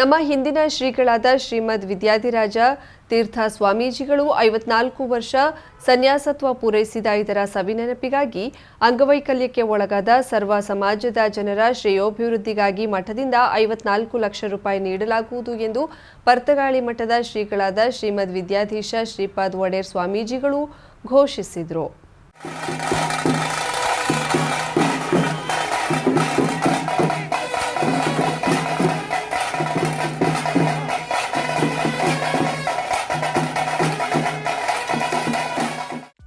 ನಮ್ಮ ಹಿಂದಿನ ಶ್ರೀಗಳಾದ ಶ್ರೀಮದ್ ವಿದ್ಯಾಧಿರಾಜ ತೀರ್ಥ ಸ್ವಾಮೀಜಿಗಳು ಐವತ್ನಾಲ್ಕು ವರ್ಷ ಸನ್ಯಾಸತ್ವ ಪೂರೈಸಿದ ಇದರ ಸವಿನೆನಪಿಗಾಗಿ ಅಂಗವೈಕಲ್ಯಕ್ಕೆ ಒಳಗಾದ ಸರ್ವ ಸಮಾಜದ ಜನರ ಶ್ರೇಯೋಭಿವೃದ್ಧಿಗಾಗಿ ಮಠದಿಂದ ಐವತ್ನಾಲ್ಕು ಲಕ್ಷ ರೂಪಾಯಿ ನೀಡಲಾಗುವುದು ಎಂದು ಪರ್ತಗಾಳಿ ಮಠದ ಶ್ರೀಗಳಾದ ಶ್ರೀಮದ್ ವಿದ್ಯಾಧೀಶ ಶ್ರೀಪಾದ್ ಒಡೆಯರ್ ಸ್ವಾಮೀಜಿಗಳು ಘೋಷಿಸಿದರು.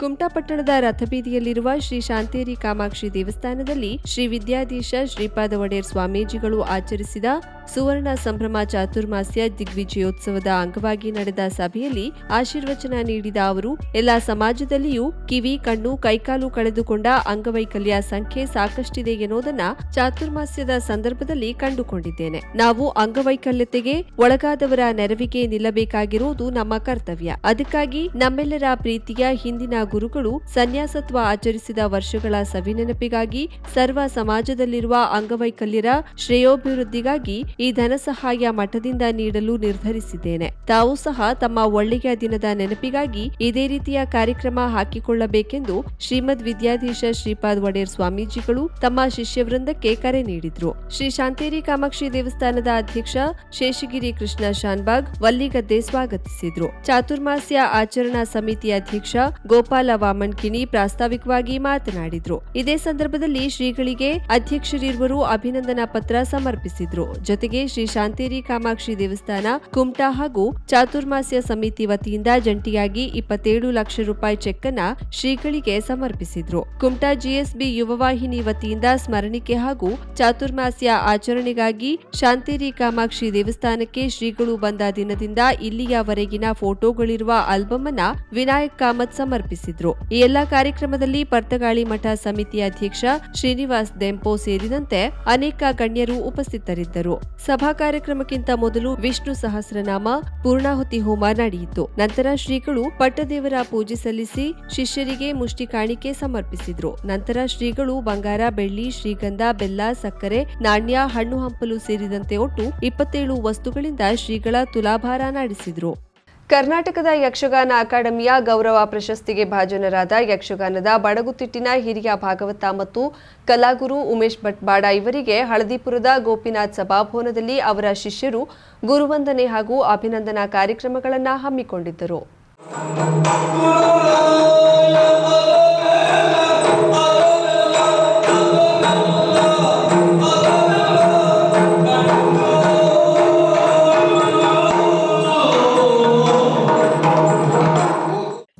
ಕುಮಟಾ ಪಟ್ಟಣದ ರಥಬೀದಿಯಲ್ಲಿರುವ ಶ್ರೀ ಶಾಂತೇರಿ ಕಾಮಾಕ್ಷಿ ದೇವಸ್ಥಾನದಲ್ಲಿ ಶ್ರೀ ವಿದ್ಯಾಧೀಶ ಶ್ರೀಪಾದ ಒಡೆಯರ್ ಸ್ವಾಮೀಜಿಗಳು ಆಚರಿಸಿದ ಸುವರ್ಣ ಸಂಭ್ರಮ ಚಾತುರ್ಮಾಸ್ಯ ದಿಗ್ವಿಜಯೋತ್ಸವದ ಅಂಗವಾಗಿ ನಡೆದ ಸಭೆಯಲ್ಲಿ ಆಶೀರ್ವಚನ ನೀಡಿದ ಅವರು, ಎಲ್ಲ ಸಮಾಜದಲ್ಲಿಯೂ ಕಿವಿ, ಕಣ್ಣು, ಕೈಕಾಲು ಕಳೆದುಕೊಂಡ ಅಂಗವೈಕಲ್ಯ ಸಂಖ್ಯೆ ಸಾಕಷ್ಟಿದೆ ಎನ್ನುವುದನ್ನ ಚಾತುರ್ಮಾಸ್ಯದ ಸಂದರ್ಭದಲ್ಲಿ ಕಂಡುಕೊಂಡಿದ್ದೇನೆ. ನಾವು ಅಂಗವೈಕಲ್ಯತೆಗೆ ಒಳಗಾದವರ ನೆರವಿಗೆ ನಿಲ್ಲಬೇಕಾಗಿರುವುದು ನಮ್ಮ ಕರ್ತವ್ಯ. ಅದಕ್ಕಾಗಿ ನಮ್ಮೆಲ್ಲರ ಪ್ರೀತಿಯ ಹಿಂದಿನ ಗುರುಗಳು ಸನ್ಯಾಸತ್ವ ಆಚರಿಸಿದ ವರ್ಷಗಳ ಸವಿನೆನಪಿಗಾಗಿ ಸರ್ವ ಸಮಾಜದಲ್ಲಿರುವ ಅಂಗವೈಕಲ್ಯರ ಶ್ರೇಯೋಭಿವೃದ್ಧಿಗಾಗಿ ಈ ಧನ ಸಹಾಯ ಮಠದಿಂದ ನೀಡಲು ನಿರ್ಧರಿಸಿದ್ದೇನೆ. ತಾವು ಸಹ ತಮ್ಮ ಒಳ್ಳೆಯ ದಿನದ ನೆನಪಿಗಾಗಿ ಇದೇ ರೀತಿಯ ಕಾರ್ಯಕ್ರಮ ಹಾಕಿಕೊಳ್ಳಬೇಕೆಂದು ಶ್ರೀಮದ್ ವಿದ್ಯಾಧೀಶ ಶ್ರೀಪಾದ್ ಒಡೆಯರ್ ಸ್ವಾಮೀಜಿಗಳು ತಮ್ಮ ಶಿಷ್ಯವೃಂದಕ್ಕೆ ಕರೆ ನೀಡಿದ್ರು. ಶ್ರೀ ಶಾಂತೇರಿ ಕಾಮಾಕ್ಷಿ ದೇವಸ್ಥಾನದ ಅಧ್ಯಕ್ಷ ಶೇಷಗಿರಿ ಕೃಷ್ಣ ಶಾನ್ಬಾಗ್, ವಲ್ಲಿಗದ್ದೆ ಸ್ವಾಗತಿಸಿದ್ರು. ಚಾತುರ್ಮಾಸ್ಯ ಆಚರಣಾ ಸಮಿತಿ ಅಧ್ಯಕ್ಷ ಗೋಪಾಲ ವಾಮಣ್ಕಿಣಿ ಪ್ರಾಸ್ತಾವಿಕವಾಗಿ ಮಾತನಾಡಿದ್ರು. ಇದೇ ಸಂದರ್ಭದಲ್ಲಿ ಶ್ರೀಗಳಿಗೆ ಅಧ್ಯಕ್ಷರಿರುವರು ಅಭಿನಂದನಾ ಪತ್ರ ಸಮರ್ಪಿಸಿದ್ರು. ಜೊತೆಗೆ ಶ್ರೀ ಶಾಂತೇರಿ ಕಾಮಾಕ್ಷಿ ದೇವಸ್ಥಾನ, ಕುಮಟಾ ಹಾಗೂ ಚಾತುರ್ಮಾಸ್ಯ ಸಮಿತಿ ವತಿಯಿಂದ ಜಂಟಿಯಾಗಿ ಇಪ್ಪತ್ತೇಳು ಲಕ್ಷ ರೂಪಾಯಿ ಚೆಕ್ ಅನ್ನ ಶ್ರೀಗಳಿಗೆ ಸಮರ್ಪಿಸಿದ್ರು. ಕುಮಟಾ ಜಿಎಸ್ಬಿ ಯುವವಾಹಿನಿ ವತಿಯಿಂದ ಸ್ಮರಣಿಕೆ ಹಾಗೂ ಚಾತುರ್ಮಾಸ್ಯ ಆಚರಣೆಗಾಗಿ ಶಾಂತೇರಿ ಕಾಮಾಕ್ಷಿ ದೇವಸ್ಥಾನಕ್ಕೆ ಶ್ರೀಗಳು ಬಂದ ದಿನದಿಂದ ಇಲ್ಲಿಯವರೆಗಿನ ಫೋಟೋಗಳಿರುವ ಆಲ್ಬಮ್ ಅನ್ನ ವಿನಾಯಕ್ ಕಾಮತ್ ಸಮರ್ಪಿಸಿದ್ರು. ಈ ಎಲ್ಲಾ ಕಾರ್ಯಕ್ರಮದಲ್ಲಿ ಪರ್ತಗಾಳಿ ಮಠ ಸಮಿತಿ ಅಧ್ಯಕ್ಷ ಶ್ರೀನಿವಾಸ್ ದೆಂಪೋ ಸೇರಿದಂತೆ ಅನೇಕ ಗಣ್ಯರು ಉಪಸ್ಥಿತರಿದ್ದರು. ಸಭಾ ಕಾರ್ಯಕ್ರಮಕ್ಕಿಂತ ಮೊದಲು ವಿಷ್ಣು ಸಹಸ್ರನಾಮ, ಪೂರ್ಣಾಹುತಿ ಹೋಮ ನಡೆಯಿತು. ನಂತರ ಶ್ರೀಗಳು ಪಟ್ಟದೇವರ ಪೂಜೆ ಸಲ್ಲಿಸಿ ಶಿಷ್ಯರಿಗೆ ಮುಷ್ಟಿ ಕಾಣಿಕೆ ಸಮರ್ಪಿಸಿದ್ರು. ನಂತರ ಶ್ರೀಗಳು ಬಂಗಾರ, ಬೆಳ್ಳಿ, ಶ್ರೀಗಂಧ, ಬೆಲ್ಲ, ಸಕ್ಕರೆ, ನಾಣ್ಯ, ಹಣ್ಣು, ಹಂಪಲು ಸೇರಿದಂತೆ ಒಟ್ಟು ಇಪ್ಪತ್ತೇಳು ವಸ್ತುಗಳಿಂದ ಶ್ರೀಗಳ ತುಲಾಭಾರ ನಡೆಸಿದ್ರು. ಕರ್ನಾಟಕದ ಯಕ್ಷಗಾನ ಅಕಾಡೆಮಿಯ ಗೌರವ ಪ್ರಶಸ್ತಿಗೆ ಭಾಜನರಾದ ಯಕ್ಷಗಾನದ ಬಡಗುತಿಟ್ಟಿನ ಹಿರಿಯ ಭಾಗವತ ಮತ್ತು ಕಲಾಗುರು ಉಮೇಶ್ ಭಟ್ಬಾಡ ಇವರಿಗೆ ಹಳದಿಪುರದ ಗೋಪಿನಾಥ್ ಸಭಾಭವನದಲ್ಲಿ ಅವರ ಶಿಷ್ಯರು ಗುರುವಂದನೆ ಹಾಗೂ ಅಭಿನಂದನಾ ಕಾರ್ಯಕ್ರಮಗಳನ್ನು ಹಮ್ಮಿಕೊಂಡಿದ್ದರು.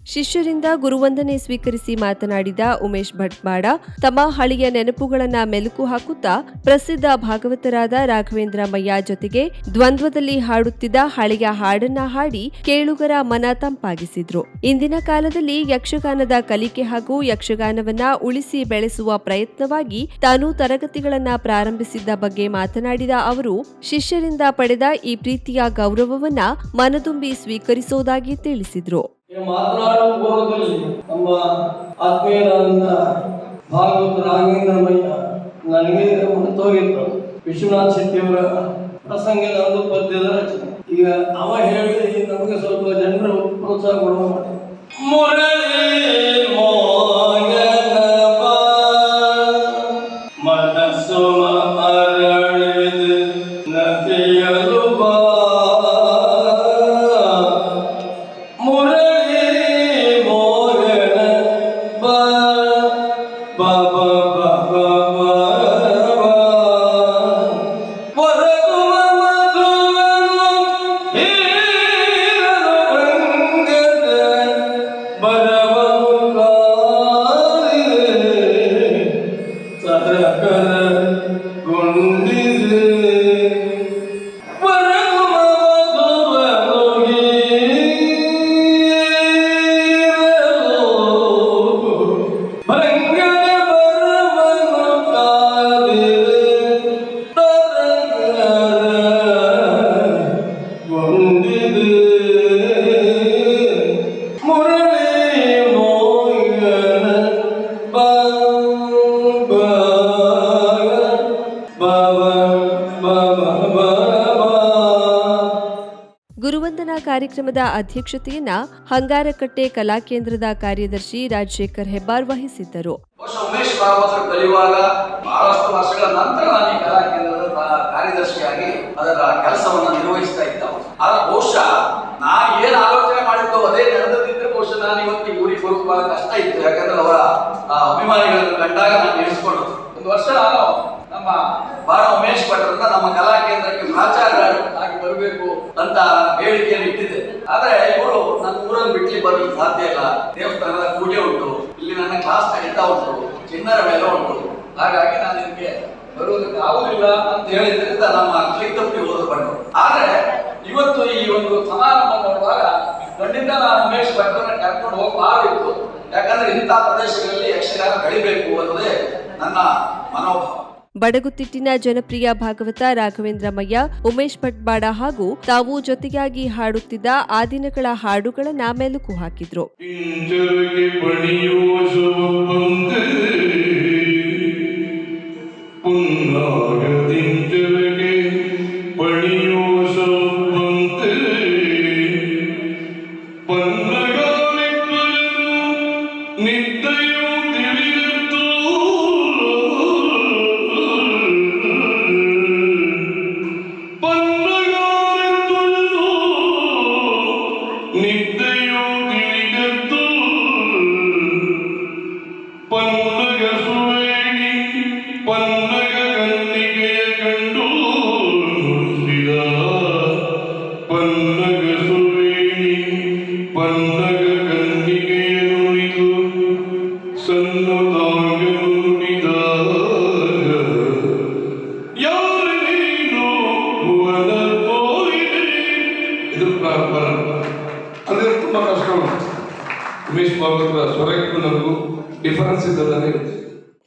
ಶಿಷ್ಯರಿಂದ ಗುರುವಂದನೆ ಸ್ವೀಕರಿಸಿ ಮಾತನಾಡಿದ ಉಮೇಶ್ ಭಟ್ಮಾಡ, ತಮ್ಮ ಹಳೆಯ ನೆನಪುಗಳನ್ನ ಮೆಲುಕು ಹಾಕುತ್ತಾ ಪ್ರಸಿದ್ಧ ಭಾಗವತರಾದ ರಾಘವೇಂದ್ರ ಮಯ್ಯ ಜೊತೆಗೆ ದ್ವಂದ್ವದಲ್ಲಿ ಹಾಡುತ್ತಿದ್ದ ಹಳೆಯ ಹಾಡನ್ನ ಹಾಡಿ ಕೇಳುಗರ ಮನ ತಂಪಾಗಿಸಿದ್ರು. ಇಂದಿನ ಕಾಲದಲ್ಲಿ ಯಕ್ಷಗಾನದ ಕಲಿಕೆ ಹಾಗೂ ಯಕ್ಷಗಾನವನ್ನ ಉಳಿಸಿ ಬೆಳೆಸುವ ಪ್ರಯತ್ನವಾಗಿ ತಾನು ತರಗತಿಗಳನ್ನ ಪ್ರಾರಂಭಿಸಿದ್ದ ಬಗ್ಗೆ ಮಾತನಾಡಿದ ಅವರು, ಶಿಷ್ಯರಿಂದ ಪಡೆದ ಈ ಪ್ರೀತಿಯ ಗೌರವವನ್ನ ಮನದುಂಬಿ ಸ್ವೀಕರಿಸೋದಾಗಿ ತಿಳಿಸಿದ್ರು. ಮಾತನಾಡುವ ಪೂರ್ವದಲ್ಲಿ ನಮ್ಮ ಆತ್ಮೀಯರಾದಂಥ ಭಾಗವತ ರಾಘವೇಂದ್ರಮಯ್ಯ ನನಗೆ ಮನತೋಗಿತ್ತು ವಿಶ್ವನಾಥ್ ಶೆಟ್ಟಿಯವರ ಪ್ರಸಂಗದ ಒಂದು ಪದ್ಯದ ರಚನೆ. ಈಗ ಅವ ಹೇಳಿ ನಮಗೆ ಸ್ವಲ್ಪ ಜನರು ಪ್ರೋತ್ಸಾಹ ಕೊಡುವ ಮಾಡಿ ಕಾರ್ಯಕ್ರಮದ ಅಧ್ಯಕ್ಷತೆಯನ್ನ ಹಂಗಾರಕಟ್ಟೆ ಕಲಾಕೇಂದ್ರದ ಕಾರ್ಯದರ್ಶಿ ರಾಜಶೇಖರ್ ಹೆಬ್ಬಾರ್ ವಹಿಸಿದ್ದರು. ಕಲಾ ಕೇಂದ್ರದ ಕಷ್ಟ ಇತ್ತು. ಯಾಕಂದ್ರೆ ಅವರ ಅಭಿಮಾನಿಗಳನ್ನು ಕಂಡಾಗ ನಾನು ಎಣಿಸ್ಕೊಂಡು ಒಂದು ವರ್ಷ ನಮ್ಮ ಬಾಳ ಉಮೇಶ್ ಅಂತ ನಮ್ಮ ಕಲಾ ಕೇಂದ್ರಕ್ಕೆ ಪ್ರಾಚಾರ್ಯರಾಗಿ ಬರಬೇಕು ಅಂತ ಬೇಡಿಕೆಯನ್ನು ಇಟ್ಟಿದೆ. ಆದ್ರೆ ಇವರು ನನ್ನ ಊರನ್ನು ಬಿಟ್ಲಿ ಬರಲು ಸಾಧ್ಯ ಇಲ್ಲ. ದೇವಸ್ಥಾನದ ಪೂಜೆ ಉಂಟು, ಇಲ್ಲಿ ನನ್ನ ಕ್ಲಾಸ್ ನಡೀತಾ ಉಂಟು ಚಿನ್ನರ ಮೇಲೆ ಉಂಟು. ಹಾಗಾಗಿ ನಾನು ನಿಮಗೆ ಬರುವುದಕ್ಕೆ ಆಗುದಿಲ್ಲ ಅಂತ ಹೇಳಿದ್ರಿಂದ ನಮ್ಮ ಕ್ಷೇತ್ರಕ್ಕೆ ಹೋದ್ರು ಬಂದರು ಆದ್ರೆ ಇವತ್ತು ಈ ಒಂದು ಸಮಾರಂಭ ನೋಡುವಾಗ ಖಂಡಿತ ನಾನು ಉಮೇಶ್ ಭಟ್ರನ್ನ ಕರ್ಕೊಂಡು ಹೋಗಬಾರಿತ್ತು ಯಾಕಂದ್ರೆ ಇಂಥ ಪ್ರದೇಶಗಳಲ್ಲಿ ಯಕ್ಷಗಾನ ಬೆಳಿಬೇಕು ಅನ್ನೋದೇ ನನ್ನ ಮನೋಭಾವ. ಬಡಗುತಿಟ್ಟಿನ ಜನಪ್ರಿಯ ಭಾಗವತ ರಾಘವೇಂದ್ರಮಯ್ಯ, ಉಮೇಶ್ ಭಟ್ಬಾಡ ಹಾಗೂ ತಾವು ಜೊತೆಯಾಗಿ ಹಾಡುತ್ತಿದ್ದ ಆ ದಿನಗಳ ಹಾಡುಗಳನ್ನ ಮೆಲುಕು ಹಾಕಿದ್ರು.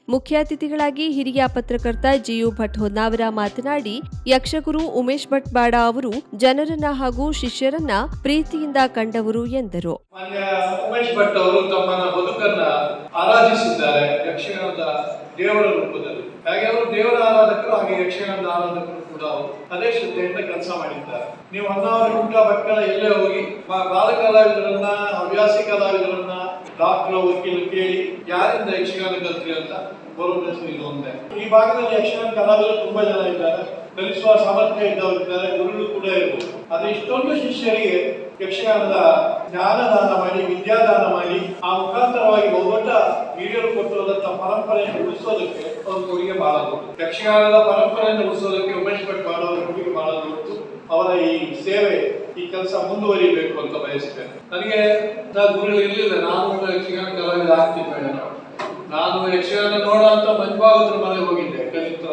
ಮುಖ್ಯ ಅತಿಥಿಗಳಾಗಿ ಹಿರಿಯ ಪತ್ರಕರ್ತ ಜಿಯು ಭಟ್ ಹೊನ್ನಾವರ ಮಾತನಾಡಿ ಯಕ್ಷಗುರು ಉಮೇಶ್ ಭಟ್ ಬಾಡ ಅವರು ಜನರನ್ನ ಹಾಗೂ ಶಿಷ್ಯರನ್ನ ಪ್ರೀತಿಯಿಂದ ಕಂಡವರು ಎಂದರು. ಉಮೇಶ್ ಭಟ್ ಅವರು ತಮ್ಮನ ಬದುಕನ್ನ ಆರಾಧಿಸಿದ್ದಾರೆ ಯಕ್ಷಗಾನದ ದೇವರ ರೂಪದಲ್ಲಿ. ಹಾಗೆ ಅವರು ದೇವರ ಆರಾಧಕರು ಹಾಗೆ ಯಕ್ಷಗಾನದ ಆರಾಧಕರು ಕೂಡ ಅದೇ ಶ್ರದ್ಧೆಯಿಂದ ಕೆಲಸ ಮಾಡಿದ್ದಾರೆ. ನೀವು ಹೊನ್ನಾವರ ಹುಟ್ಟ ಭಟ್ಕಳ ಎಲ್ಲೇ ಹೋಗಿ ಬಾಲ ಕಲಾವಿದರನ್ನ ಹವ್ಯಾಸಿ ಕಲಾವಿದರನ್ನ ಡಾಕ್ಟರ್ ವಕೀಲ ಕೇಳಿ, ಯಾರಿಂದ ಯಕ್ಷಗಾನ ಕಲ್ತ್ರಿ ಅಂತ ಬರುವ ಪ್ರಶ್ನೆ ಇದು ಒಂದೇ. ಈ ಭಾಗದಲ್ಲಿ ಯಕ್ಷಗಾನ ಕಲಾವಿದರು ತುಂಬಾ ಜನ ಇದ್ದಾರೆ. ಕಲಿಸುವ ಸಾಮರ್ಥ್ಯ ಇದ್ದವರು ಇದ್ದಾರೆ, ಗುರುಗಳು ಕೂಡ ಇರಬಹುದು ಆದ್ರೆ ಇಷ್ಟೊಂದು ಶಿಷ್ಯರಿಗೆ ಯಕ್ಷಗಾನದ ಜ್ಞಾನದಾನ ಮಾಡಿ, ವಿದ್ಯಾದಾನ ಮಾಡಿ, ಆ ಮುಖಾಂತರವಾಗಿ ಬಹುದೊಡ್ಡ ಹಿರಿಯರು ಕೊಟ್ಟಿರುವಂತಹ ಪರಂಪರೆಯನ್ನು ಉಳಿಸೋದಕ್ಕೆ ಅವ್ರ ಕೊಡುಗೆ ಬಹಳ ಯಕ್ಷಗಾನದ ಪರಂಪರೆಯನ್ನು ಉಳಿಸೋದಕ್ಕೆ ಉಮೇಶ್ ಭಟ್ ಮಾಡೋರ ಕೊಡುಗೆ ಬಹಳ ಅವರ ಈ ಸೇವೆ, ಈ ಕೆಲಸ ಮುಂದುವರಿಬೇಕು ಅಂತ ಬಯಸ್ತೇನೆ. ನನಗೆ ಗುರುಗಳು ಇರಲಿಲ್ಲ. ನಾನು ಯಕ್ಷಗಾನ ಕಲಾವಿದ ಆಗ್ತಿದ್ದೆ ನಾನು ಯಕ್ಷಗಾನ ನೋಡೋ ಅಂತ ಮಂಜುಭಾಗದ್ರ ಮನೆಗೆ ಹೋಗಿದ್ದೆ ಕಲಿತ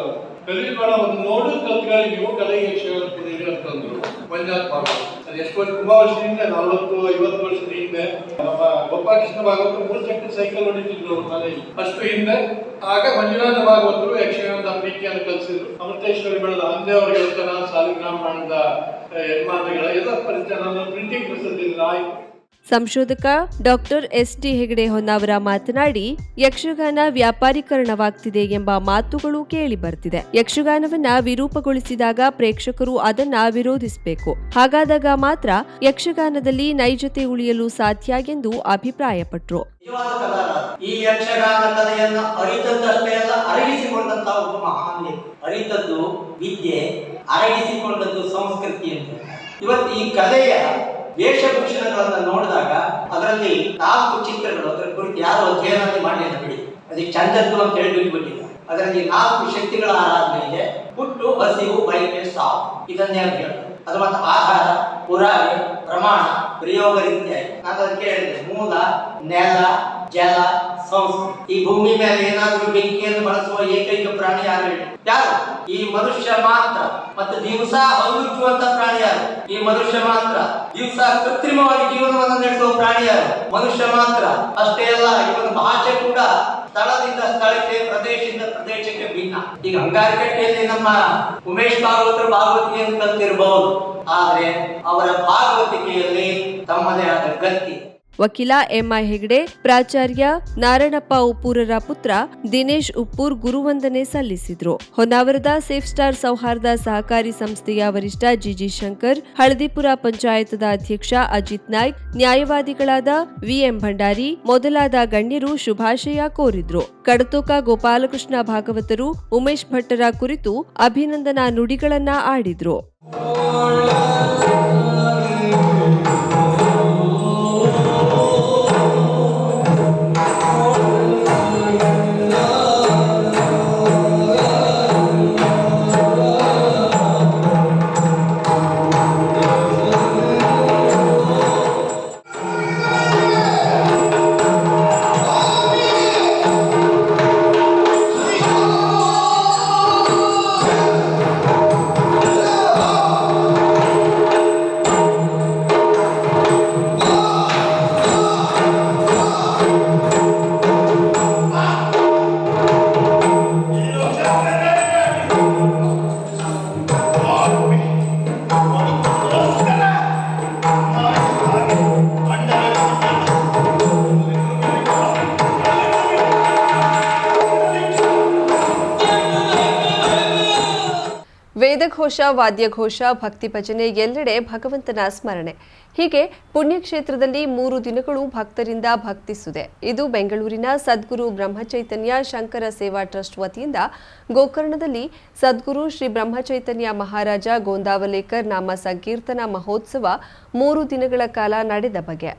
ಕಲಿಬೇಡ ಒಂದು ನೋಡು ಕಲ್ತ್ಕೊಳ್ಳಿ ನೀವು ಕಲೆ ಯಕ್ಷಗಾನ ಕುಡೀರಿ ಅಂತಂದ್ರು ಮಂಜಾತ್ ಭಾಗ ಅದು ಎಷ್ಟು ವರ್ಷ, ತುಂಬಾ ವರ್ಷದಿಂದ ನಲವತ್ತು, ಐವತ್ತು ವರ್ಷದ ಹಿಂದೆ. ನಮ್ಮ ಗೋಪಾಲಕೃಷ್ಣ ಭಾಗವತರು ಮೂರು ಚಕ್ರ ಸೈಕಲ್ ಹೊಡಿತಿದ್ರು ಮನೆಯಲ್ಲಿ ಅಷ್ಟು ಹಿಂದೆ, ಆಗ ಮಂಜುನಾಥ ಭಾಗವತರು ಯಕ್ಷಗಾನದ ಪ್ರೀತಿಯನ್ನು ಕಲಿಸಿದ್ರು. ಅಮೃತೇಶ್ವರಿ ಬೆಳೆದ ಅಂದೆ ಅವರ ಗೆಳತನ ಸಾಲಿಗ್ರಾಮ ಮಾಡಿದ ಯಜಮಾನಗಳ ಎಲ್ಲ ಪರಿಚಯ. ನನ್ನ ಪ್ರಿಂಟಿಂಗ್ ಪ್ರಸದಿಂದ ಆಯ್ತು ಸಂಶೋಧಕ doctor S T Hegde Honnavar ಮಾತನಾಡಿ, ಯಕ್ಷಗಾನ ವ್ಯಾಪಾರೀಕರಣವಾಗ್ತಿದೆ ಎಂಬ ಮಾತುಗಳು ಕೇಳಿ ಬರ್ತಿದೆ. ಯಕ್ಷಗಾನವನ್ನ ವಿರೂಪಗೊಳಿಸಿದಾಗ ಪ್ರೇಕ್ಷಕರು ಅದನ್ನ ವಿರೋಧಿಸಬೇಕು. ಹಾಗಾದಾಗ ಮಾತ್ರ ಯಕ್ಷಗಾನದಲ್ಲಿ ನೈಜತೆ ಉಳಿಯಲು ಸಾಧ್ಯ ಎಂದು ಅಭಿಪ್ರಾಯಪಟ್ಟರು ಈ ಯಕ್ಷಗಾನ ಅರಿತದ್ದಷ್ಟೇ ಅಲ್ಲ ಅರಗಿಸಿಕೊಂಡಂತಹ ಒಬ್ಬ ಅರಿತದ್ದು ವಿದ್ಯೆ, ಅರಗಿಸಿಕೊಂಡದ್ದು ಸಂಸ್ಕೃತಿ ಇವತ್ತು ಈ ಕಲೆಯ ವೇಷಭೂಷಣಗಳನ್ನ ನೋಡಿದಾಗ ಅದರಲ್ಲಿ ನಾಲ್ಕು ಚಿತ್ರಗಳು, ಅದರ ಕುರಿತು ಯಾರು ಅಧ್ಯಯನ ಅಂತ ಬಿಡಿ ಅದಕ್ಕೆ ಚಂದದ್ದು ಅಂತ ಹೇಳ್ಬಿಟ್ಬಿಟ್ಟಿಲ್ಲ ಅದರಲ್ಲಿ ನಾಲ್ಕು ಶಕ್ತಿಗಳ ಆರಾಧನೆ ಇದೆ ಹುಟ್ಟು ಬಸಿವು ಬೈಕೆ ಸಾವು. ಇದನ್ನೇ ಅಂತ ಅದು ಮತ್ತೆ ಆಹಾರ, ಪುರಾವೆ, ಪ್ರಮಾಣ, ಪ್ರಯೋಗ ರೀತಿಯಾಗಿ. ನಾನು ಅದಕ್ಕೆ ಹೇಳಿದೆ. ಮೂಲ, ನೆಲ ಜಲ, ಸಂಸ್ಕೃತಿ ಈ ಭೂಮಿ ಮೇಲೆ ಏನಾದ್ರೂ ಬೆಂಕಿಯನ್ನು ಬಳಸುವ ಏಕೈಕ ಪ್ರಾಣಿ ಯಾರು? ಯಾರು? ಈ ಮನುಷ್ಯ ಮಾತ್ರ. ಮತ್ತು ದಿವಸ ಹೌದುವಂತ ಪ್ರಾಣಿ ಯಾರು? ಈ ಮನುಷ್ಯ ಮಾತ್ರ. ದಿವಸ ಕೃತ್ರಿಮವಾಗಿ ಜೀವನವನ್ನು ನಡೆಸುವ ಪ್ರಾಣಿ ಯಾರು? ಮನುಷ್ಯ ಮಾತ್ರ. ಅಷ್ಟೇ ಅಲ್ಲ, ಇವನ ಭಾಷೆ ಕೂಡ ಸ್ಥಳದಿಂದ ಸ್ಥಳಕ್ಕೆ, ಪ್ರದೇಶದಿಂದ ಪ್ರದೇಶಕ್ಕೆ ಭಿನ್ನ. ಈಗ ಅಂಗಾರಕಟ್ಟೆಯಲ್ಲಿ ನಮ್ಮ ಉಮೇಶ್ ಭಾಗವತರು ಭಾಗವತಿಯನ್ನು ಕಲ್ತಿರಬಹುದು ಆದ್ರೆ ಅವರ ಭಾಗವತಿಕೆಯಲ್ಲಿ ತಮ್ಮದೇ ಆದ ಗತಿ. ವಕೀಲ ಎಂಐ ಹೆಗ್ಡೆ, ಪ್ರಾಚಾರ್ಯ ನಾರಾಯಣಪ್ಪ ಉಪ್ಪೂರರ ಪುತ್ರ ದಿನೇಶ್ ಉಪ್ಪೂರ್ ಗುರುವಂದನೆ ಸಲ್ಲಿಸಿದ್ರು. ಹೊನ್ನಾವರದ ಸೇಫ್ ಸ್ಟಾರ್ ಸೌಹಾರ್ದ ಸಹಕಾರಿ ಸಂಸ್ಥೆಯ ವರಿಷ್ಠ ಜಿಜಿ ಶಂಕರ್, ಹಳದಿಪುರ ಪಂಚಾಯತದ ಅಧ್ಯಕ್ಷ ಅಜಿತ್ ನಾಯ್ಕ್, ನ್ಯಾಯವಾದಿಗಳಾದ ವಿಎಂ ಭಂಡಾರಿ, ಮೊದಲಾದ ಗಣ್ಯರು ಶುಭಾಶಯ ಕೋರಿದ್ರು. ಕಡತೋಕ ಗೋಪಾಲಕೃಷ್ಣ ಭಾಗವತರು ಉಮೇಶ್ ಭಟ್ಟರ ಕುರಿತು ಅಭಿನಂದನಾ ನುಡಿಗಳನ್ನ ಆಡಿದ್ರು. ವೇದಘೋಷ ವಾದ್ಯಘೋಷ ಭಕ್ತಿ ಭಜನೆ ಎಲ್ಲೆಡೆ ಭಗವಂತನ ಸ್ಮರಣೆ. ಹೀಗೆ ಪುಣ್ಯಕ್ಷೇತ್ರದಲ್ಲಿ ಮೂರು ದಿನಗಳು ಭಕ್ತರಿಂದ ಭಕ್ತಿಸುದೆ ಇದು ಬೆಂಗಳೂರಿನ ಸದ್ಗುರು ಬ್ರಹ್ಮಚೈತನ್ಯ ಶಂಕರ ಸೇವಾ ಟ್ರಸ್ಟ್ ವತಿಯಿಂದ ಗೋಕರ್ಣದಲ್ಲಿ ಸದ್ಗುರು ಶ್ರೀ ಬ್ರಹ್ಮಚೈತನ್ಯ ಮಹಾರಾಜ ಗೋಂದಾವಲೇಕರ್ ನಾಮ ಸಂಕೀರ್ತನಾ ಮಹೋತ್ಸವ ಮೂರು ದಿನಗಳ ಕಾಲ ನಡೆದ ಬಗೆ.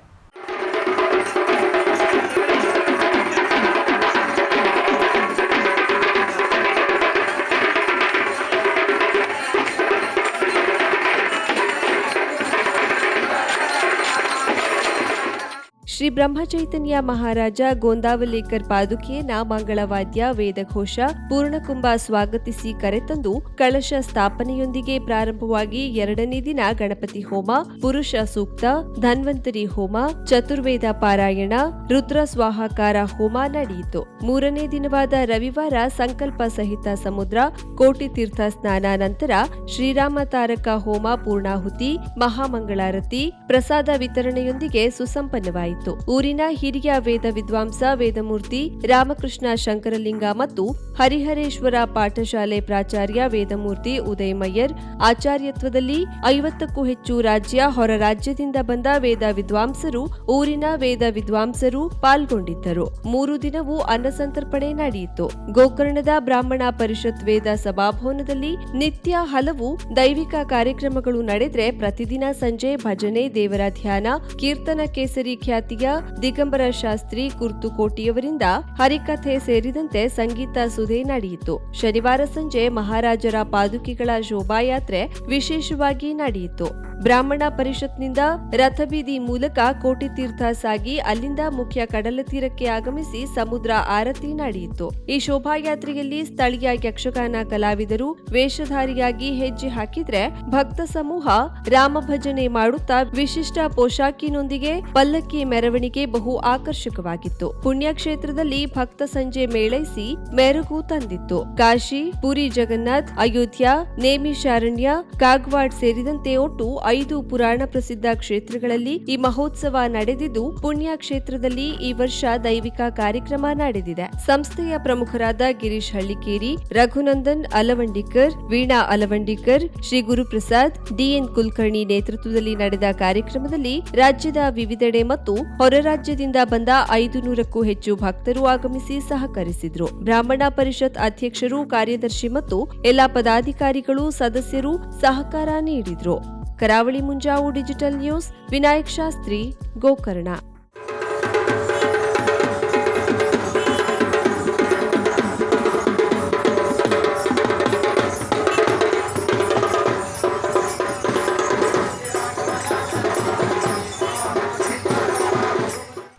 ಶ್ರೀ ಬ್ರಹ್ಮಚೈತನ್ಯ ಮಹಾರಾಜ ಗೋಂದಾವಲೇಕರ್ ಪಾದುಕೆಯನ್ನ ಮಂಗಳವಾದ್ಯ ವೇದಘೋಷ ಪೂರ್ಣಕುಂಭ ಸ್ವಾಗತಿಸಿ ಕರೆತಂದು ಕಳಶ ಸ್ಥಾಪನೆಯೊಂದಿಗೆ ಪ್ರಾರಂಭವಾಗಿ ಎರಡನೇ ದಿನ ಗಣಪತಿ ಹೋಮ, ಪುರುಷ ಸೂಕ್ತ, ಧನ್ವಂತರಿ ಹೋಮ, ಚತುರ್ವೇದ ಪಾರಾಯಣ, ರುದ್ರ ಸ್ವಾಹಾಕಾರ ಹೋಮ ನಡೆಯಿತು. ಮೂರನೇ ದಿನವಾದ ರವಿವಾರ ಸಂಕಲ್ಪ ಸಹಿತ ಸಮುದ್ರ, ಕೋಟಿ ತೀರ್ಥ ಸ್ನಾನ ನಂತರ ಶ್ರೀರಾಮ ತಾರಕ ಹೋಮ ಪೂರ್ಣಾಹುತಿ, ಮಹಾಮಂಗಳಾರತಿ, ಪ್ರಸಾದ ವಿತರಣೆಯೊಂದಿಗೆ ಸುಸಂಪನ್ನವಾಯಿತು. ಊರಿನ ಹಿರಿಯ ವೇದ ವಿದ್ವಾಂಸ ವೇದಮೂರ್ತಿ ರಾಮಕೃಷ್ಣ ಶಂಕರಲಿಂಗ ಮತ್ತು ಹರಿಹರೇಶ್ವರ ಪಾಠಶಾಲೆ ಪ್ರಾಚಾರ್ಯ ವೇದಮೂರ್ತಿ ಉದಯಮಯ್ಯರ್ ಆಚಾರ್ಯತ್ವದಲ್ಲಿ ಐವತ್ತಕ್ಕೂ ಹೆಚ್ಚು ರಾಜ್ಯ ಹೊರ ರಾಜ್ಯದಿಂದ ಬಂದ ವೇದ ವಿದ್ವಾಂಸರು, ಊರಿನ ವೇದ ವಿದ್ವಾಂಸರು ಪಾಲ್ಗೊಂಡಿದ್ದರು. ಮೂರು ದಿನವೂ ಅನ್ನಸಂತರ್ಪಣೆ ನಡೆಯಿತು. ಗೋಕರ್ಣದ ಬ್ರಾಹ್ಮಣ ಪರಿಷತ್ ವೇದ ಸಭಾಭವನದಲ್ಲಿ ನಿತ್ಯ ಹಲವು ದೈವಿಕ ಕಾರ್ಯಕ್ರಮಗಳು ನಡೆದರೆ ಪ್ರತಿದಿನ ಸಂಜೆ ಭಜನೆ ದೇವರ ಧ್ಯಾನ ಕೀರ್ತನ ಕೇಸರಿ ಖ್ಯಾತಿಯ ದಿಗಂಬರ ಶಾಸ್ತ್ರಿ ಕುರ್ತುಕೋಟಿಯವರಿಂದ ಹರಿಕಥೆ ಸೇರಿದಂತೆ ಸಂಗೀತ ಸುಧೆ ನಡೆಯಿತು. ಶನಿವಾರ ಸಂಜೆ ಮಹಾರಾಜರ ಪಾದುಕೆಗಳ ಶೋಭಾಯಾತ್ರೆ ವಿಶೇಷವಾಗಿ ನಡೆಯಿತು. ಬ್ರಾಹ್ಮಣ ಪರಿಷತ್ನಿಂದ ರಥಬೀದಿ ಮೂಲಕ ಕೋಟಿ ತೀರ್ಥ ಸಾಗಿ ಅಲ್ಲಿಂದ ಮುಖ್ಯ ಕಡಲ ತೀರಕ್ಕೆ ಆಗಮಿಸಿ ಸಮುದ್ರ ಆರತಿ ನಡೆಯಿತು. ಈ ಶೋಭಾಯಾತ್ರೆಯಲ್ಲಿ ಸ್ಥಳೀಯ ಯಕ್ಷಗಾನ ಕಲಾವಿದರು ವೇಷಧಾರಿಯಾಗಿ ಹೆಜ್ಜೆ ಹಾಕಿದ್ರೆ ಭಕ್ತ ಸಮೂಹ ರಾಮ ಭಜನೆ ಮಾಡುತ್ತಾ ವಿಶಿಷ್ಟ ಪೋಷಾಕಿನೊಂದಿಗೆ ಪಲ್ಲಕ್ಕಿ ಮೆರವಣಿಗೆ ಬಹು ಆಕರ್ಷಕವಾಗಿತ್ತು. ಪುಣ್ಯಕ್ಷೇತ್ರದಲ್ಲಿ ಭಕ್ತ ಸಂಜೆ ಮೇಳೈಸಿ ಮೆರುಗು ತಂದಿತ್ತು. ಕಾಶಿ, ಪುರಿ ಜಗನ್ನಾಥ್, ಅಯೋಧ್ಯ ನೇಮಿಶಾರಣ್ಯ ಕಾಗ್ವಾಡ್ ಸೇರಿದಂತೆ ಒಟ್ಟು ಐದು ಪುರಾಣ ಪ್ರಸಿದ್ಧ ಕ್ಷೇತ್ರಗಳಲ್ಲಿ ಈ ಮಹೋತ್ಸವ ನಡೆದಿದ್ದು ಪುಣ್ಯ ಕ್ಷೇತ್ರದಲ್ಲಿ ಈ ವರ್ಷ ದೈವಿಕ ಕಾರ್ಯಕ್ರಮ ನಡೆದಿದೆ. ಸಂಸ್ಥೆಯ ಪ್ರಮುಖರಾದ ಗಿರೀಶ್ ಹಳ್ಳಿಕೇರಿ, ರಘುನಂದನ್ ಅಲವಂಡಿಕರ್, ವೀಣಾ ಅಲವಂಡಿಕರ್, ಶ್ರೀ ಗುರುಪ್ರಸಾದ್ ಡಿಎನ್ ಕುಲಕರ್ಣಿ ನೇತೃತ್ವದಲ್ಲಿ ನಡೆದ ಕಾರ್ಯಕ್ರಮದಲ್ಲಿ ರಾಜ್ಯದ ವಿವಿಧೆಡೆ ಮತ್ತು ಹೊರ ರಾಜ್ಯದಿಂದ ಬಂದ ಐದು ನೂರಕ್ಕೂ ಹೆಚ್ಚು ಭಕ್ತರು ಆಗಮಿಸಿ ಸಹಕರಿಸಿದ್ರು. ಬ್ರಾಹ್ಮಣ ಪರಿಷತ್ ಅಧ್ಯಕ್ಷರು, ಕಾರ್ಯದರ್ಶಿ ಮತ್ತು ಎಲ್ಲಾ ಪದಾಧಿಕಾರಿಗಳು, ಸದಸ್ಯರು ಸಹಕಾರ ನೀಡಿದ್ರು. Karavali Munjavu digital news, Vinayak Shastri, Gokarna.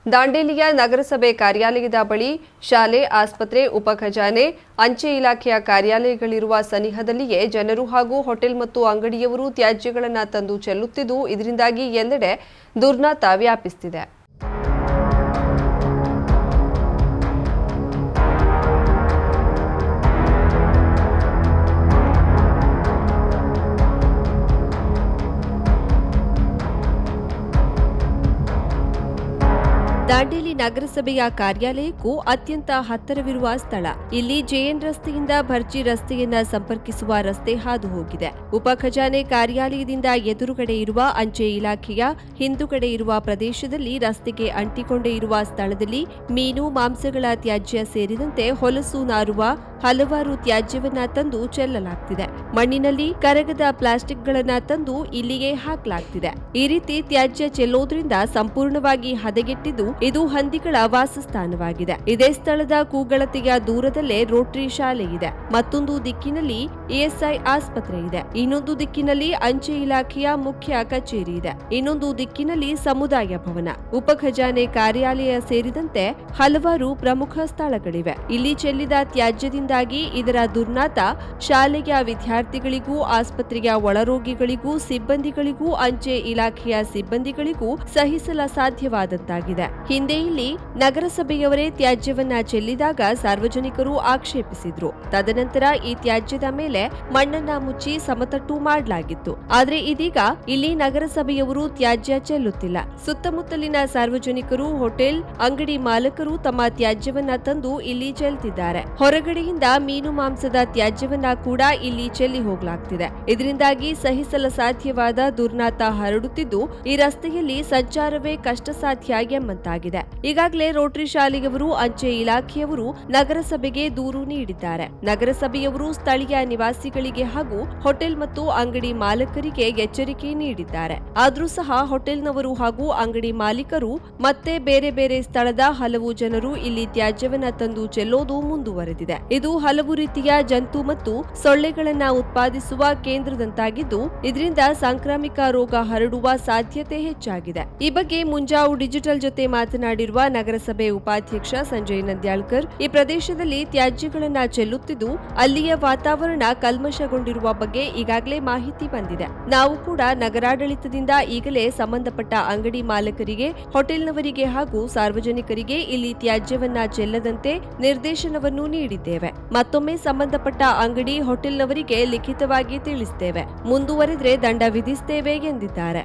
ದಾಂಡೇಲಿಯ ನಗರಸಭೆ ಕಾರ್ಯಾಲಯದ ಬಳಿ ಶಾಲೆ, ಆಸ್ಪತ್ರೆ ಉಪಖಜಾನೆ ಅಂಚೆ ಇಲಾಖೆಯ ಕಾರ್ಯಾಲಯಗಳಿರುವ ಸನಿಹದಲ್ಲಿಯೇ ಜನರು ಹಾಗೂ ಹೋಟೆಲ್ ಮತ್ತು ಅಂಗಡಿಯವರು ತ್ಯಾಜ್ಯಗಳನ್ನು ತಂದು ಚೆಲ್ಲುತ್ತಿದ್ದು, ಇದರಿಂದಾಗಿ ಎಲ್ಲೆಡೆ ದುರ್ನಾತ ವ್ಯಾಪಿಸುತ್ತಿದೆ ನಗರಸಭೆಯ ಕಾರ್ಯಾಲಯಕ್ಕೂ ಅತ್ಯಂತ ಹತ್ತಿರವಿರುವ ಸ್ಥಳ. ಇಲ್ಲಿ ಜೆಎನ್ ರಸ್ತೆಯಿಂದ ಭರ್ಜಿ ರಸ್ತೆಯನ್ನ ಸಂಪರ್ಕಿಸುವ ರಸ್ತೆ ಹಾದು ಹೋಗಿದೆ ಉಪ ಖಜಾನೆ ಕಾರ್ಯಾಲಯದಿಂದ ಎದುರುಗಡೆ ಇರುವ ಅಂಚೆ ಇಲಾಖೆಯ ಹಿಂದುಗಡೆ ಇರುವ ಪ್ರದೇಶದಲ್ಲಿ ರಸ್ತೆಗೆ ಅಂಟಿಕೊಂಡೇ ಇರುವ ಸ್ಥಳದಲ್ಲಿ ಮೀನು, ಮಾಂಸಗಳ ತ್ಯಾಜ್ಯ ಸೇರಿದಂತೆ ಹೊಲಸು ನಾರುವ ಹಲವಾರು ತ್ಯಾಜ್ಯವನ್ನ ತಂದು ಚೆಲ್ಲಲಾಗ್ತಿದೆ. ಮಣ್ಣಿನಲ್ಲಿ ಕರಗದ ಪ್ಲಾಸ್ಟಿಕ್ಗಳನ್ನ ತಂದು ಇಲ್ಲಿಗೆ ಹಾಕಲಾಗ್ತಿದೆ. ಈ ರೀತಿ ತ್ಯಾಜ್ಯ ಚೆಲ್ಲೋದ್ರಿಂದ ಸಂಪೂರ್ಣವಾಗಿ ಹದಗೆಟ್ಟಿದ್ದು ಇದು ಹಂದಿಗಳ ವಾಸಸ್ಥಾನವಾಗಿದೆ. ಇದೇ ಸ್ಥಳದ ಕೂಗಳತೆಯ ದೂರದಲ್ಲೇ ರೋಟರಿ ಶಾಲೆ ಇದೆ ಮತ್ತೊಂದು ದಿಕ್ಕಿನಲ್ಲಿ ಇಎಸ್ಐ ಆಸ್ಪತ್ರೆ ಇದೆ. ಇನ್ನೊಂದು ದಿಕ್ಕಿನಲ್ಲಿ ಅಂಚೆ ಇಲಾಖೆಯ ಮುಖ್ಯ ಕಚೇರಿ ಇದೆ. ಇನ್ನೊಂದು ದಿಕ್ಕಿನಲ್ಲಿ ಸಮುದಾಯ ಭವನ. ಉಪ ಖಜಾನೆ ಕಾರ್ಯಾಲಯ ಸೇರಿದಂತೆ ಹಲವಾರು ಪ್ರಮುಖ ಸ್ಥಳಗಳಿವೆ. ಇಲ್ಲಿ ಚೆಲ್ಲಿದ ತ್ಯಾಜ್ಯದಿಂದಾಗಿ ಇದರ ದುರ್ನಾತ ಶಾಲೆಯ ವಿದ್ಯಾರ್ಥಿಗಳಿಗೂ, ಆಸ್ಪತ್ರೆಯ ಒಳರೋಗಿಗಳಿಗೂ, ಸಿಬ್ಬಂದಿಗಳಿಗೂ, ಅಂಚೆ ಇಲಾಖೆಯ ಸಿಬ್ಬಂದಿಗಳಿಗೂ ಸಹಿಸಲ ಸಾಧ್ಯವಾದಂತಾಗಿದೆ. ಹಿಂದೆ ಇಲ್ಲಿ ನಗರಸಭೆಯವರೇ ತ್ಯಾಜ್ಯವನ್ನ ಚೆಲ್ಲಿದಾಗ ಸಾರ್ವಜನಿಕರು ಆಕ್ಷೇಪಿಸಿದ್ರು. ತದನಂತರ ಈ ತ್ಯಾಜ್ಯದ ಮೇಲೆ ಮಣ್ಣನ್ನ ಮುಚ್ಚಿ ಸಮತಟ್ಟು ಮಾಡಲಾಗಿತ್ತು. ಆದ್ರೆ ಇದೀಗ ಇಲ್ಲಿ ನಗರಸಭೆಯವರು ತ್ಯಾಜ್ಯ ಚೆಲ್ಲುತ್ತಿಲ್ಲ. ಸುತ್ತಮುತ್ತಲಿನ ಸಾರ್ವಜನಿಕರು, ಹೋಟೆಲ್, ಅಂಗಡಿ ಮಾಲಕರು ತಮ್ಮ ತ್ಯಾಜ್ಯವನ್ನ ತಂದು ಇಲ್ಲಿ ಚೆಲ್ತಿದ್ದಾರೆ. ಹೊರಗಡೆಯಿಂದ ಮೀನು ಮಾಂಸದ ತ್ಯಾಜ್ಯವನ್ನ ಕೂಡ ಇಲ್ಲಿ ಚೆಲ್ಲಿ ಹೋಗಲಾಗ್ತಿದೆ. ಇದರಿಂದಾಗಿ ಸಹಿಸಲ ಸಾಧ್ಯವಾದ ದುರ್ನಾತ ಹರಡುತ್ತಿದ್ದು, ಈ ರಸ್ತೆಯಲ್ಲಿ ಸಂಚಾರವೇ ಕಷ್ಟ ಸಾಧ್ಯ ಎಂಬಂತಾಗಿದೆ ಈಗಾಗಲೇ ರೋಟರಿ ಶಾಲೆಯವರು, ಅಂಚೆ ಇಲಾಖೆಯವರು ನಗರಸಭೆಗೆ ದೂರು ನೀಡಿದ್ದಾರೆ. ನಗರಸಭೆಯವರು ಸ್ಥಳೀಯ ನಿವಾಸಿಗಳಿಗೆ ಹಾಗೂ ಹೋಟೆಲ್ ಮತ್ತು ಅಂಗಡಿ ಮಾಲಕರಿಗೆ ಎಚ್ಚರಿಕೆ ನೀಡಿದ್ದಾರೆ. ಆದರೂ ಸಹ ಹೋಟೆಲ್ನವರು ಹಾಗೂ ಅಂಗಡಿ ಮಾಲೀಕರು ಮತ್ತೆ ಬೇರೆ ಬೇರೆ ಸ್ಥಳದ ಹಲವು ಜನರು ಇಲ್ಲಿ ತ್ಯಾಜ್ಯವನ್ನ ತಂದು ಚೆಲ್ಲೋದು ಮುಂದುವರೆದಿದೆ. ಇದು ಹಲವು ರೀತಿಯ ಜಂತು ಮತ್ತು ಸೊಳ್ಳೆಗಳನ್ನ ಉತ್ಪಾದಿಸುವ ಕೇಂದ್ರದಂತಾಗಿದ್ದು, ಇದರಿಂದ ಸಾಂಕ್ರಾಮಿಕ ರೋಗ ಹರಡುವ ಸಾಧ್ಯತೆ ಹೆಚ್ಚಾಗಿದೆ. ಈ ಬಗ್ಗೆ ಮುಂಜಾವು ಡಿಜಿಟಲ್ ಜೊತೆ ಮಾತನಾಡಿರುವ ನಗರಸಭೆ ಉಪಾಧ್ಯಕ್ಷ ಸಂಜಯ್ ನಂದ್ಯಾಳ್ಕರ್ ಈ ಪ್ರದೇಶದಲ್ಲಿ ತ್ಯಾಜ್ಯಗಳನ್ನ ಚೆಲ್ಲುತ್ತಿದ್ದು, ಅಲ್ಲಿಯ ವಾತಾವರಣ ಕಲ್ಮಶಗೊಂಡಿರುವ ಬಗ್ಗೆ ಈಗಾಗಲೇ ಮಾಹಿತಿ ಬಂದಿದೆ. ನಾವು ಕೂಡ ನಗರಾಡಳಿತದಿಂದ ಈಗಲೇ ಸಂಬಂಧಪಟ್ಟ ಅಂಗಡಿ ಮಾಲಕರಿಗೆ, ಹೋಟೆಲ್ನವರಿಗೆ ಹಾಗೂ ಸಾರ್ವಜನಿಕರಿಗೆ ಇಲ್ಲಿ ತ್ಯಾಜ್ಯವನ್ನ ಚೆಲ್ಲದಂತೆ ನಿರ್ದೇಶನವನ್ನು ನೀಡಿದ್ದೇವೆ. ಮತ್ತೊಮ್ಮೆ ಸಂಬಂಧಪಟ್ಟ ಅಂಗಡಿ, ಹೋಟೆಲ್ನವರಿಗೆ ಲಿಖಿತವಾಗಿ ತಿಳಿಸುತ್ತೇವೆ ಮುಂದುವರೆದ್ರೆ ದಂಡ ವಿಧಿಸುತ್ತೇವೆ ಎಂದಿದ್ದಾರೆ.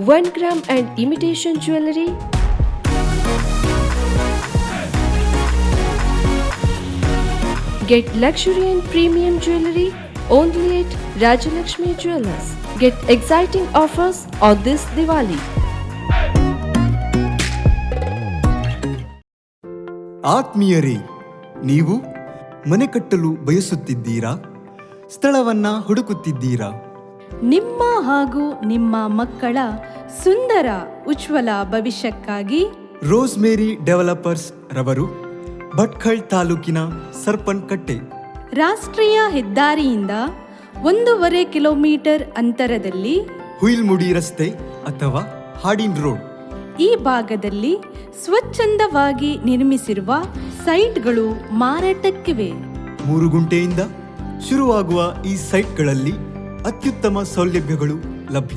1 gram and imitation jewelry Get luxury and premium jewelry only at Rajalakshmi Jewelers. Get exciting offers on this Diwali. ಆತ್ಮೀಯರೇ ನೀವು ಮನೆ ಕಟ್ಟಲು ಬಯಸುತ್ತಿದ್ದೀರಾ ಸ್ಥಳವನ್ನ ಹುಡುಕುತ್ತಿದ್ದೀರಾ ನಿಮ್ಮ ಹಾಗೂ ನಿಮ್ಮ ಮಕ್ಕಳ ಸುಂದರ ಉಜ್ವಲ ಭವಿಷ್ಯಕ್ಕಾಗಿ ರೋಸ್ಮೇರಿ ಡೆವಲಪರ್ಸ್ ರವರು ಭಟ್ಕಳ್ ತಾಲೂಕಿನ ಸರ್ಪನ್ಕಟ್ಟೆ. ರಾಷ್ಟ್ರೀಯ ಹೆದ್ದಾರಿಯಿಂದ ಒಂದೂವರೆ ಕಿಲೋಮೀಟರ್ ಅಂತರದಲ್ಲಿ ಹುಯಿಲ್ಮುಡಿ ರಸ್ತೆ ಅಥವಾ ಹಾಡಿನ್ ರೋಡ್. ಈ ಭಾಗದಲ್ಲಿ ಸ್ವಚ್ಛಂದವಾಗಿ ನಿರ್ಮಿಸಿರುವ ಸೈಟ್ಗಳು ಮಾರಾಟಕ್ಕಿವೆ. ಮೂರು ಗುಂಟೆಯಿಂದ ಶುರುವಾಗುವ ಈ ಸೈಟ್ಗಳಲ್ಲಿ ಅತ್ಯುತ್ತಮ ಸೌಲಭ್ಯಗಳು ಲಭ್ಯ.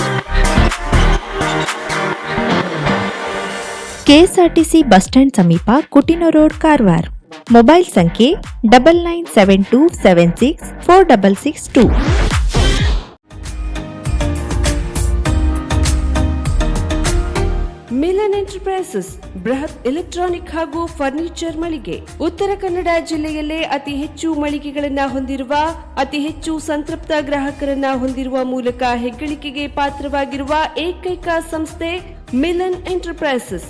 ಕೆಎಸ್ಆರ್ಟಿಸಿ ಬಸ್ ಸ್ಟ್ಯಾಂಡ್ ಸಮೀಪ ಕುಟಿನ ರೋಡ್ ಕಾರ್ವಾರ್. ಮೊಬೈಲ್ ಸಂಖ್ಯೆ double nine seven two seven six four double six two Milan enterprises, ಬೃಹತ್ ಎಲೆಕ್ಟ್ರಾನಿಕ್ ಹಾಗೂ ಫರ್ನಿಚರ್ ಮಳಿಗೆ. ಉತ್ತರ ಕನ್ನಡ ಜಿಲ್ಲೆಯಲ್ಲೇ ಅತಿ ಹೆಚ್ಚು ಮಳಿಗೆಗಳನ್ನು ಹೊಂದಿರುವ, ಅತಿ ಹೆಚ್ಚು ಸಂತೃಪ್ತ ಗ್ರಾಹಕರನ್ನ ಹೊಂದಿರುವ ಮೂಲಕ ಹೆಗ್ಗಳಿಕೆಗೆ ಪಾತ್ರವಾಗಿರುವ ಏಕೈಕ ಸಂಸ್ಥೆ ಮಿಲನ್ ಎಂಟರ್ಪ್ರೈಸಸ್.